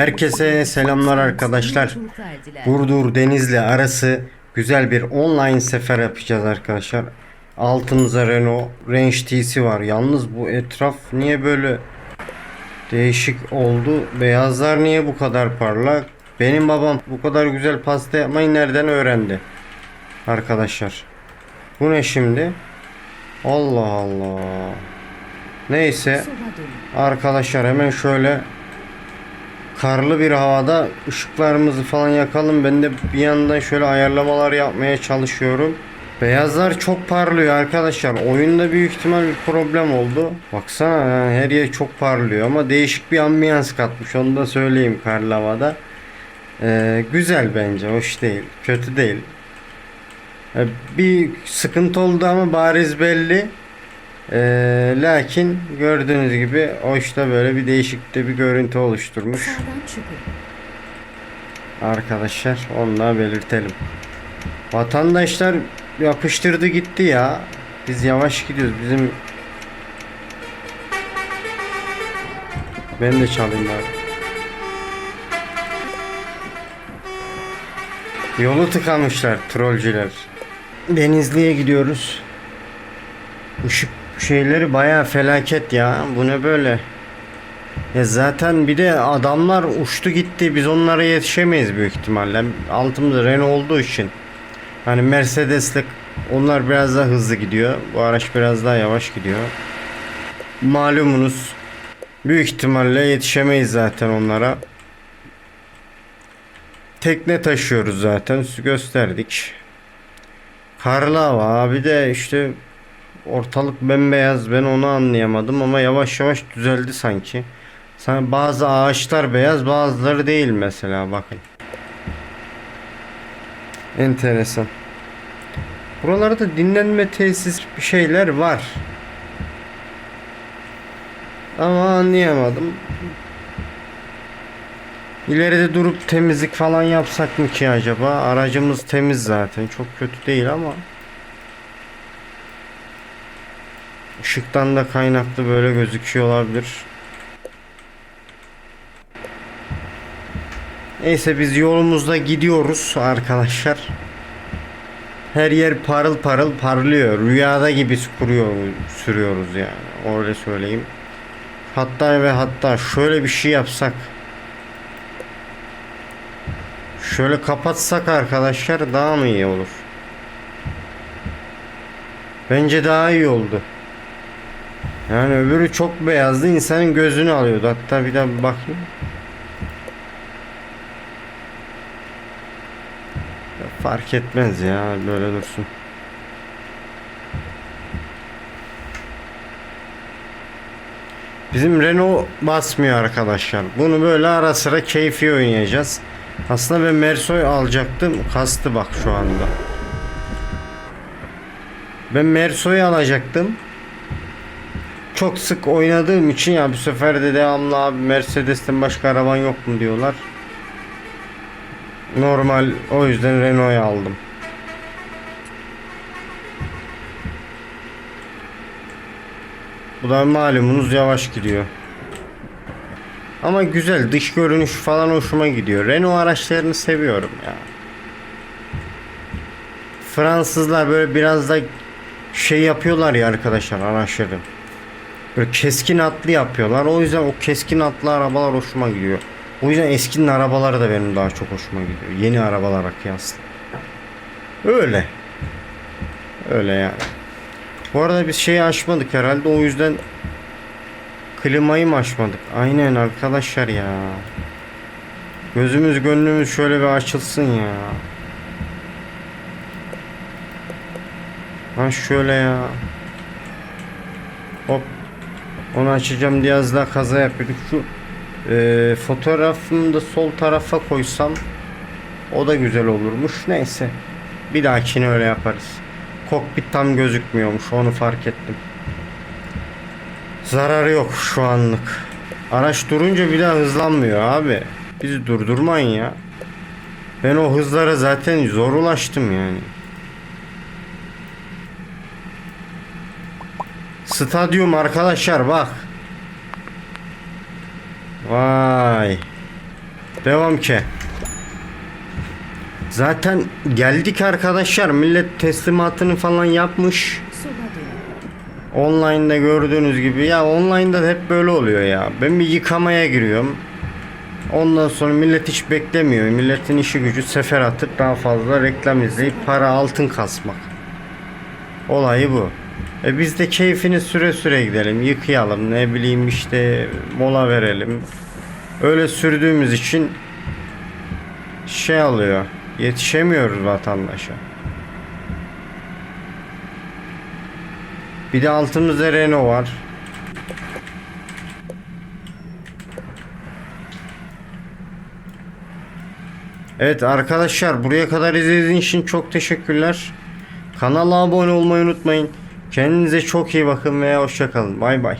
Herkese selamlar arkadaşlar. Burdur Denizli arası güzel bir online sefer yapacağız arkadaşlar. Altımıza Renault Range TC var. Yalnız bu etraf niye böyle değişik oldu? Beyazlar niye bu kadar parlak? Benim babam bu kadar güzel pasta yapmayı nereden öğrendi? Arkadaşlar. Bu ne şimdi? Allah Allah. Neyse. Arkadaşlar hemen şöyle karlı bir havada ışıklarımızı falan yakalım. Ben de bir yandan şöyle ayarlamalar yapmaya çalışıyorum. Beyazlar çok parlıyor arkadaşlar. Oyunda büyük ihtimal bir problem oldu. Baksana yani her yer çok parlıyor ama değişik bir ambiyans katmış. Onu da söyleyeyim karlı havada. Ee, güzel bence. Hoş değil. Kötü değil. Ee, bir sıkıntı oldu ama bariz belli. Ee, lakin gördüğünüz gibi o işte böyle bir değişik de bir görüntü oluşturmuş. Arkadaşlar onu da belirtelim. Vatandaşlar yapıştırdı gitti ya. Biz yavaş gidiyoruz. Bizim Ben de çalayım abi. Yolu tıkamışlar trollcüler. Denizli'ye gidiyoruz. Işık şeyleri baya felaket ya. Bu ne böyle? Ya zaten bir de adamlar uçtu gitti. Biz onlara yetişemeyiz büyük ihtimalle. Altımızda Renault olduğu için. Hani Mercedes'le onlar biraz daha hızlı gidiyor. Bu araç biraz daha yavaş gidiyor. Malumunuz büyük ihtimalle yetişemeyiz zaten onlara. Tekne taşıyoruz zaten. Gösterdik. Karlı hava de işte ortalık bembeyaz ben onu anlayamadım ama yavaş yavaş düzeldi sanki. Bazı ağaçlar beyaz bazıları değil mesela bakın. Enteresan. Buralarda dinlenme tesis bir şeyler var. Ama anlayamadım. İleride durup temizlik falan yapsak mı ki acaba? Aracımız temiz zaten. Çok kötü değil ama. Işıktan da kaynaklı böyle gözüküyor olabilir. Neyse biz yolumuzda gidiyoruz arkadaşlar. Her yer parıl parıl parlıyor. Rüyada gibi kuruyor, sürüyoruz yani. Öyle söyleyeyim. Hatta ve hatta şöyle bir şey yapsak. Şöyle kapatsak arkadaşlar daha mı iyi olur? Bence daha iyi oldu. Yani öbürü çok beyazdı insanın gözünü alıyordu. Hatta bir daha bir bakayım. Fark etmez ya böyle dursun. Bizim Renault basmıyor arkadaşlar. Bunu böyle ara sıra keyfi oynayacağız. Aslında ben Mersoy alacaktım. Kastı bak şu anda. Ben Mersoy alacaktım. Çok sık oynadığım için ya bu sefer de devamlı abi Mercedes'ten başka araban yok mu diyorlar. Normal o yüzden Renault'u aldım. Bu da malumunuz yavaş gidiyor. Ama güzel dış görünüş falan hoşuma gidiyor. Renault araçlarını seviyorum ya. Fransızlar böyle biraz da şey yapıyorlar ya arkadaşlar araçları. Böyle keskin atlı yapıyorlar. O yüzden o keskin atlı arabalar hoşuma gidiyor. O yüzden eskinin arabaları da benim daha çok hoşuma gidiyor. Yeni arabalara kıyasla. Öyle. Öyle yani. Bu arada biz şeyi açmadık herhalde o yüzden klimayı mı açmadık? Aynen arkadaşlar ya. Gözümüz gönlümüz şöyle bir açılsın ya. Ha şöyle ya. Hop. Onu açacağım diye az daha kaza yapıyorduk. Şu e, fotoğrafımı da sol tarafa koysam o da güzel olurmuş. Neyse. Bir dahakine öyle yaparız. Kokpit tam gözükmüyormuş. Onu fark ettim. Zararı yok şu anlık. Araç durunca bir daha hızlanmıyor abi. Bizi durdurmayın ya. Ben o hızlara zaten zor ulaştım yani. Stadyum arkadaşlar bak. Vay. Devam ki. Zaten geldik arkadaşlar. Millet teslimatını falan yapmış. Online'da gördüğünüz gibi. Ya online'da hep böyle oluyor ya. Ben bir yıkamaya giriyorum. Ondan sonra millet hiç beklemiyor. Milletin işi gücü sefer atıp daha fazla reklam izleyip para altın kasmak. Olayı bu. E biz de keyfini süre süre gidelim. Yıkayalım. Ne bileyim işte mola verelim. Öyle sürdüğümüz için şey alıyor. Yetişemiyoruz vatandaşa. Bir de altımızda Renault var. Evet arkadaşlar buraya kadar izlediğiniz için çok teşekkürler. Kanala abone olmayı unutmayın. Kendinize çok iyi bakın ve hoşçakalın. Bay bay.